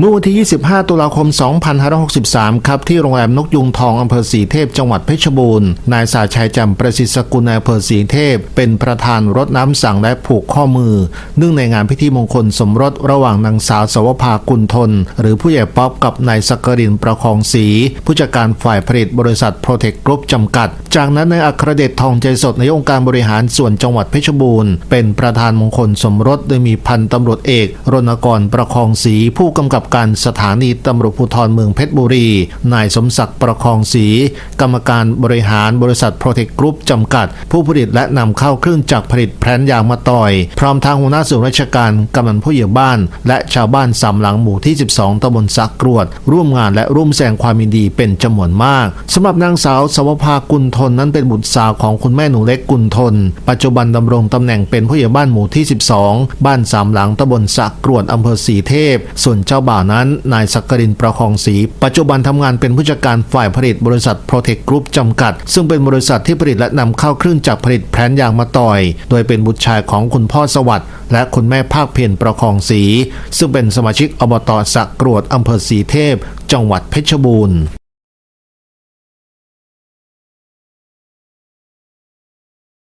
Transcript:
เมื่อวันที่ 25 ตุลาคม 2563 ครับ ที่โรงแรมนกยุงทองอำเภอสีเทพ จังหวัดเพชรบูรณ์ นายสาชัยจำประสิทธิ์สกุลนายอำเภอสีเทพ เป็นประธานรดน้ำสั่งและผูกข้อมือ เนื่องในงานพิธีมงคลสมรสระหว่างนางสาวสวภากุลทน หรือผู้ใหญ่ป๊อปกับนายสักรินประคองศรีผู้จัดการฝ่ายผลิตบริษัทโปรเทคกรุ๊ปจำกัด จากนั้นนายอัครเดชทองใจสดในายองค์การบริหารส่วนจังหวัดเพชรบูรณ์ เป็นประธานมงคลสมรสโดยมีพันตำรวจเอก รณกรประคองศรีผู้กำกับการสถานีตำรวจภูธรเมืองเพชรบุรี นายสมศักดิ์ประคองศรีกรรมการบริหารบริษัทโปรเทคกรุ๊ปจำกัด ผู้ผลิตและนำเข้าเครื่องจักรผลิตแพลนยางมาต่อย พร้อมทางหัวหน้าส่วนราชการกำนันผู้ใหญ่บ้าน และชาวบ้านสามหลังหมู่ที่ 12ตำบลสักกรวด ร่วมงานและร่วมแสดงความยินดีเป็นจำนวนมากสำหรับนางสาวสวภากุลทนนั้นเป็นบุตรสาวของคุณแม่หนูเล็กกุลทน ปัจจุบันดำรงตำแหน่งเป็นผู้ใหญ่บ้านหมู่ที่ 12 บ้านสามหลังตำบลสักกรวดอำเภอสีเทพ ส่วนเจ้าบ่าวนั้นนายสักกรินประคองศรีปัจจุบันทำงานเป็นผู้จัดการฝ่ายผลิตบริษัทโปรเทคกรุ๊ปจำกัด ซึ่งเป็นบริษัทที่ผลิตและนำเข้าเครื่องจักรผลิตแพลนยางมาต่อย โดยเป็นบุตรชายของคุณพ่อสวัสด์และคุณแม่ภาคเพียรประคองศรีซึ่งเป็นสมาชิกอบตสักกรวดอำเภอสีเทพ จังหวัดเพชรบูรณ์